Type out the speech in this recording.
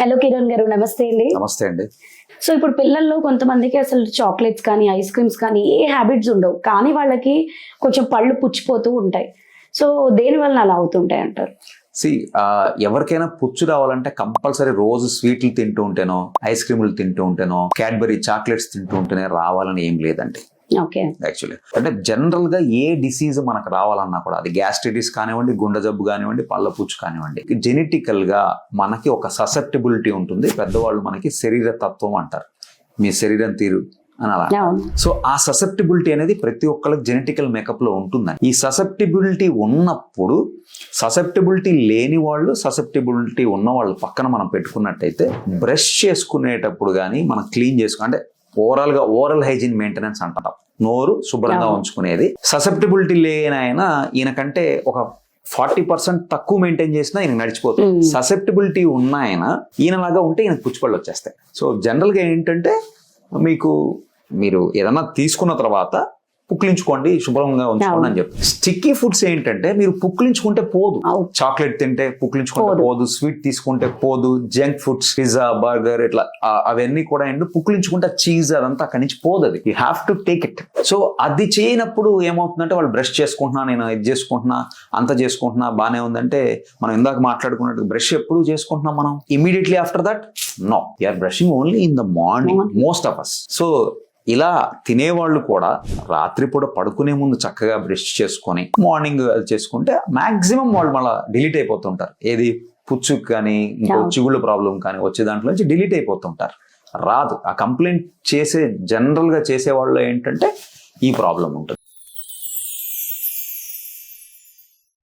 Hello Kiran గారు నమస్తే అండి. నమస్తే అండి. సో ఇప్పుడు పిల్లల్లో కొంతమందికి అసలు చాక్లెట్స్ కానీ ఐస్ క్రీమ్స్ కానీ ఏ హ్యాబిట్స్ ఉండవు. కానీ వాళ్ళకి కొంచెం పళ్ళు పుచ్చిపోతూ ఉంటాయి. సో దేని వలన అలా అవుతుంటాయి అంటారు? సి ఎవరికైనా పుచ్చు రావాలంటే కంపల్సరీ రోజు స్వీట్లు తింటూ ఉంటేనో ఐస్ క్రీములు తింటూ ఉంటేనో క్యాడ్బరీ చాక్లెట్స్ తింటూ ఉంటేనే రావాలని ఏం లేదండి. యాక్చువల్లీ. అంటే జనరల్గా ఏ డిసీజ్ మనకు రావాలన్నా కూడా అది గ్యాస్ట్రైటిస్ కానివ్వండి గుండె జబ్బు కానివ్వండి పళ్ళ పుచ్చు కానివ్వండి జెనెటికల్గా మనకి ఒక ససెప్టబిలిటీ ఉంటుంది. పెద్దవాళ్ళు మనకి శరీర తత్వం అంటారు. మీ శరీరం తీరు అని అలా. సో ఆ ససెప్టిబిలిటీ అనేది ప్రతి ఒక్కరికి జెనెటికల్ మేకప్లో ఉంటుందండి ఈ ససెప్టిబిలిటీ ఉన్నప్పుడు ససెప్టిబిలిటీ లేని వాళ్ళు ససెప్టిబిలిటీ ఉన్న వాళ్ళు పక్కన మనం పెట్టుకున్నట్టయితే బ్రష్ చేసుకునేటప్పుడు కానీ మనం క్లీన్ చేసుకు అంటే ఓవరాల్గా ఓరల్ హైజీన్ మెయింటెనెన్స్ అంటాం నోరు శుభ్రంగా. ఉంచుకునేది ససెప్టిబిలిటీ లేని ఆయన ఈయనకంటే ఒక ఫార్టీ పర్సెంట్ తక్కువ మెయింటైన్ చేసినా ఈయన నడిచిపోతుంది. ససెప్టిబిలిటీ ఉన్న ఆయన ఈయనలాగా ఉంటే ఈయన పుచ్చిపళ్ళు వచ్చేస్తాయి సో జనరల్గా ఏంటంటే మీకు మీరు ఏదన్నా తీసుకున్న తర్వాత పుక్లించుకోండి శుభ్రంగా ఉంచుకోండి అని చెప్పి. స్టిక్కీ ఫుడ్స్ ఏంటంటే మీరు పుక్లించుకుంటే పోదు. చాక్లెట్ తింటే పుక్లించుకుంటే పోదు. స్వీట్ తీసుకుంటే పోదు. జంక్ ఫుడ్స్ పిజ్జా బర్గర్ ఇట్లా అవన్నీ కూడా ఏంటి పుక్లించుకుంటే చీజ్ అదంతా అక్కడి నుంచి పోదు అది. You have to take it so అది చేయనప్పుడు ఏమవుతుందంటే వాళ్ళు బ్రష్ చేసుకుంటున్నా నేను ఇది చేసుకుంటున్నా అంత చేసుకుంటున్నా బానే ఉందంటే మనం ఇందాక మాట్లాడుకున్నట్టు బ్రష్ ఎప్పుడు చేసుకుంటున్నాం మనం? Immediately after that no or brushing only in the morning. Most of us so ఇలా తినేవాళ్ళు కూడా రాత్రిపూట పడుకునే ముందు చక్కగా బ్రష్ చేసుకొని మార్నింగ్ అది చేసుకుంటే మాక్సిమం వాళ్ళు మళ్ళీ డిలీట్ అయిపోతుంటారు. ఏది పుచ్చుకు కానీ ఇంకో. చిగుళ్ళు ప్రాబ్లం కానీ వచ్చే దాంట్లో నుంచి డిలీట్ అయిపోతుంటారు. రాదు. ఆ కంప్లైంట్ చేసే జనరల్గా చేసే వాళ్ళు ఏంటంటే ఈ ప్రాబ్లం ఉంటుంది.